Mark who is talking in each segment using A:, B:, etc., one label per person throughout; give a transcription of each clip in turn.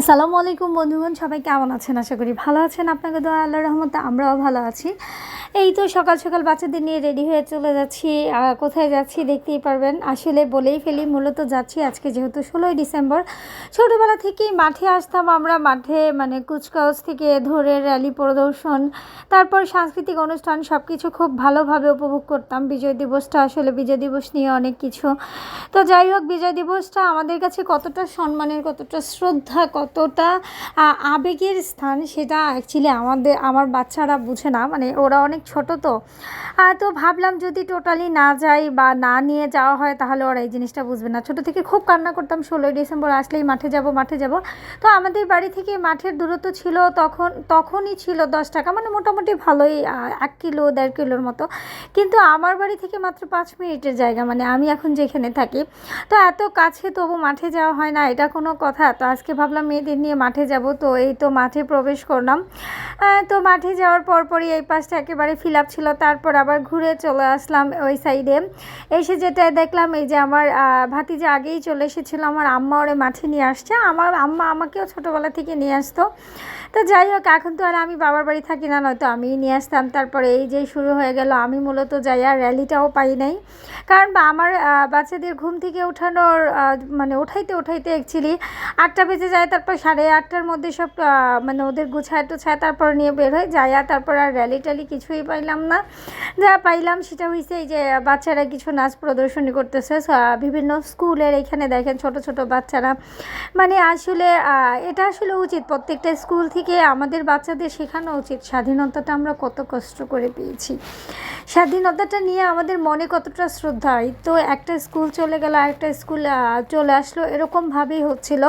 A: আসসালামু আলাইকুম বন্ধুগণ, সবাই কেমন আছেন? আশা করি ভালো আছেন। আপনাকে দোয়া আল্লাহ রহমতে আমরাও ভালো আছি। এই তো সকাল সকাল বাচ্চাদের নিয়ে রেডি হয়ে চলে যাচ্ছি। কোথায় যাচ্ছি দেখতেই পারবেন। আসলে বলেই ফেলি, মূলত যাচ্ছি আজকে যেহেতু ষোলোই ডিসেম্বর। ছোটোবেলা থেকেই মাঠে আসতাম আমরা, মাঠে মানে কুচকাওয়াজ থেকে ধরে র্যালি প্রদর্শন, তারপর সাংস্কৃতিক অনুষ্ঠান সব কিছু খুব ভালোভাবে উপভোগ করতাম। বিজয় দিবসটা আসলে বিজয় দিবস নিয়ে অনেক কিছু। তো যাই হোক, বিজয় দিবসটা আমাদের কাছে কতটা সম্মানের, কতটা শ্রদ্ধা, কতটা আবেগের স্থান, সেটা অ্যাকচুয়ালি আমাদের, আমার বাচ্চারা বুঝে না। মানে ওরা অনেক ছোট তো। তো ভাবলাম যদি টোটালি না যাই বা না নিয়ে যাওয়া হয় তাহলে ওরা এই জিনিসটা বুঝবে না। ছোট থেকে খুব কান্না করতাম, ষোলোই ডিসেম্বর আসলেই মাঠে যাব মাঠে যাব। তো আমাদের বাড়ি থেকে মাঠের দূরত্ব ছিল তখন, তখনই ছিল দশ টাকা মানে মোটামুটি ভালোই এক কিলো, দেড় কিলোর মতো। কিন্তু আমার বাড়ি থেকে মাত্র পাঁচ মিনিটের জায়গা মানে আমি এখন যেখানে থাকি। তো এত কাছে তবু মাঠে যাওয়া হয় না, এটা কোনো কথা। তো আজকে ভাবলাম মেয়েদের নিয়ে মাঠে যাব, তো এই তো মাঠে প্রবেশ করলাম। তো মাঠে যাওয়ার পরপরই এই পাশটা একেবারে ফিল আপ ছিল তারপর আবার ঘুরে চলে আসলাম ওই সাইডে এসে যেটা দেখলাম এই যে আমার আহ, ভাতিজা আগেই চলে এসেছিল আমার আম্মা ওরে মাঠে নিয়ে আসছে। আমার আম্মা আমাকেও ছোটোবেলা থেকে নিয়ে আসতো। তো যাই হোক এখন তো আর আমি বাবার বাড়ি থাকি না নয়তো আমিই নিয়ে আসতাম। তারপরে এই যে শুরু হয়ে গেল আমি মূলত যাই আর র্যালিটাও পাই নাই। কারণ আমার বাচ্চাদের ঘুম থেকে ওঠানোর মানে ওঠাইতে ওঠাইতে অ্যাকচুয়ালি আটটা বেজে যায় তারপর সাড়ে আটটার মধ্যে সব মানে ওদের গুছায় টুছায় তারপর নিয়ে বের হয়ে যায় তারপর আর র্যালি ট্যালি কিছুই পাইলাম না। যা পাইলাম সেটা হয়েছে এই যে বাচ্চারা কিছু নাচ প্রদর্শনী করতেছে। বিভিন্ন স্কুলের এখানে দেখেন ছোট ছোট বাচ্চারা। মানে আসলে এটা আসলে উচিত। প্রত্যেকটা স্কুল থেকে আমাদের বাচ্চাদের শেখানো উচিত। স্বাধীনতাটা আমরা কত কষ্ট করে পেয়েছি। স্বাধীনতাটা নিয়ে আমাদের মনে কতটা শ্রদ্ধা। হয় তো একটা স্কুল চলে গেল একটা স্কুল চলে আসলো। এরকমভাবেই হচ্ছিল।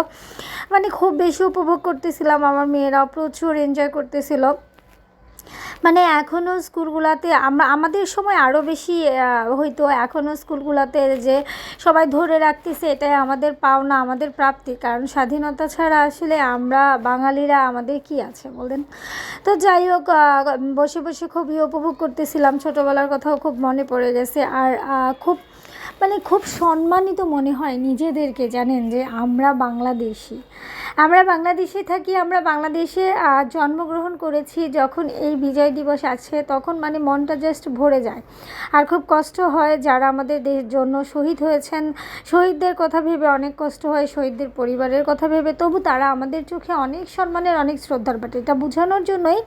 A: মানে খুব বেশি উপভোগ করতেছিলাম। আমার মেয়েরা প্রচুর এনজয় করতেছিল। মানে এখনও স্কুলগুলোতে আমরা, আমাদের সময় আরও বেশি হইতো। এখনও স্কুলগুলোতে যে সবাই ধরে রাখতেছে, এটাই আমাদের পাওনা, আমাদের প্রাপ্তি। কারণ স্বাধীনতা ছাড়া আসলে আমরা বাঙালিরা আমাদের কি আছে বলেন? তো যাই হোক বসে বসে খুবই উপভোগ করতেছিলাম। ছোটোবেলার কথাও খুব মনে পড়ে গেছে। আর খুব মানে খুব সম্মানিত মনে হয় নিজেদেরকে, জানেন যে আমরা বাংলাদেশি। আমরা বাংলাদেশে থাকি, আমরা বাংলাদেশে জন্মগ্রহণ করেছি, যখন এই বিজয় দিবস আছে, তখন মানে মনটা জাস্ট ভরে যায়। আর খুব কষ্ট হয় যারা আমাদের দেশ জন্য শহীদ হয়েছেন। শহীদদের কথা ভেবে অনেক কষ্ট হয়, শহীদদের পরিবারের কথা ভেবে। তবু তারা আমাদের চোখে অনেক সম্মানের, অনেক শ্রদ্ধার বাট এটা বোঝানোর জন্যই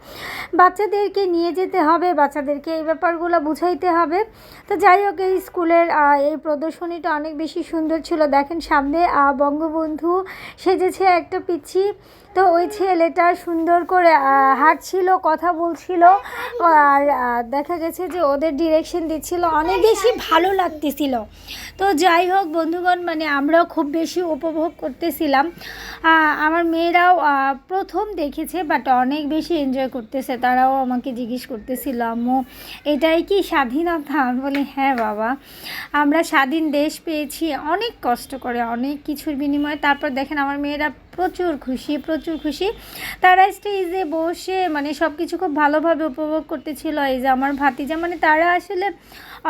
A: বাচ্চাদেরকে নিয়ে যেতে হবে, বাচ্চাদেরকে এই ব্যাপারগুলো বুঝাইতে হবে। তো যাই হোক, এই স্কুলের এই প্রদর্শনীটা অনেক বেশি সুন্দর ছিল। দেখেন সামনে বঙ্গবন্ধু সেজেছে একটা পিচ্ছি। তো ওই ছেলেটা সুন্দর করে হাঁটছিল, কথা বলছিল। আর দেখা গেছে যে ওদের ডিরেকশন দিচ্ছিল। অনেক বেশি ভালো লাগতেছিল। তো যাই হোক বন্ধুগণ মানে আমরাও খুব বেশি উপভোগ করতেছিলাম। আমার মেয়েরাও প্রথম দেখেছে বাট অনেক বেশি এনজয় করতেছে। তারাও আমাকে জিজ্ঞেস করতেছিল, আম্মু, এটাই কি স্বাধীনতা? আমি বলি হ্যাঁ বাবা, আমরা স্বাধীন দেশ পেয়েছি। অনেক কষ্ট করে, অনেক কিছুর বিনিময়ে। তারপর দেখেন, আমার মেয়েরা প্রচুর খুশি প্রচুর খুশি। তারা স্টেজে বসে মানে সব কিছু খুব ভালোভাবে উপভোগ করতেছিল। এই যে আমার ভাতিজা মানে তারা আসলে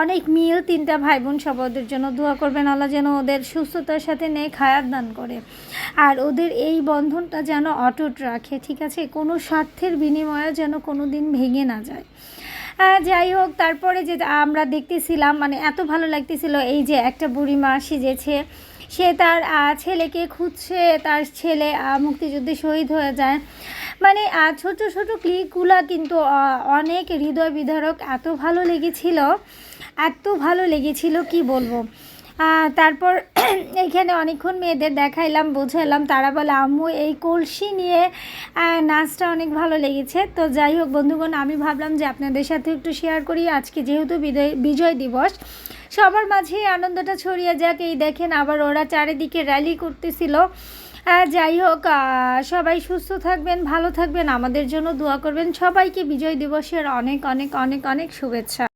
A: অনেক মিল তিনটা ভাই বোন সব ওদের জন্য দোয়া করবেন আল্লাহ যেন ওদের সুস্থতার সাথে নেয় খায়াত দান করে। আর ওদের এই বন্ধনটা যেন অটুট রাখে, ঠিক আছে? কোনো স্বার্থের বিনিময়ে যেন কোনো দিন ভেঙে না যায়। যাই হোক, তারপরে যে আমরা দেখতেছিলাম মানে এত ভালো লাগতেছিল, এই যে একটা বুড়িমা সেজেছে। সে তার ছেলেকে খুঁজছে, তার ছেলে মুক্তিযুদ্ধে শহীদ হয়ে যায়। মানে ছোট ছোট ক্লিকগুলো কিন্তু অনেক হৃদয় বিধারক এত ভালো লেগেছিল, এত ভালো লেগেছিল, কি বলব? তারপর এইখানে অনেকক্ষণ মেয়েদের দেখাইলাম, বোঝাইলাম। তারা বলে, আম্মু, এই কলসি নিয়ে নাচটা অনেক ভালো লেগেছে। তো যাই হোক, বন্ধুগণ, আমি ভাবলাম যে আপনাদের সাথে একটু শেয়ার করি। আজকে যেহেতু বিজয় বিজয় দিবস, সবার মাঝে আনন্দটা ছড়িয়ে যাক। এই দেখেন, আবার ওরা চারিদিকে র্যালি করতেছিল। যাই হোক সবাই সুস্থ থাকবেন, ভালো থাকবেন। আমাদের জন্য দোয়া করবেন। সবাইকে বিজয় দিবসের অনেক অনেক অনেক অনেক শুভেচ্ছা।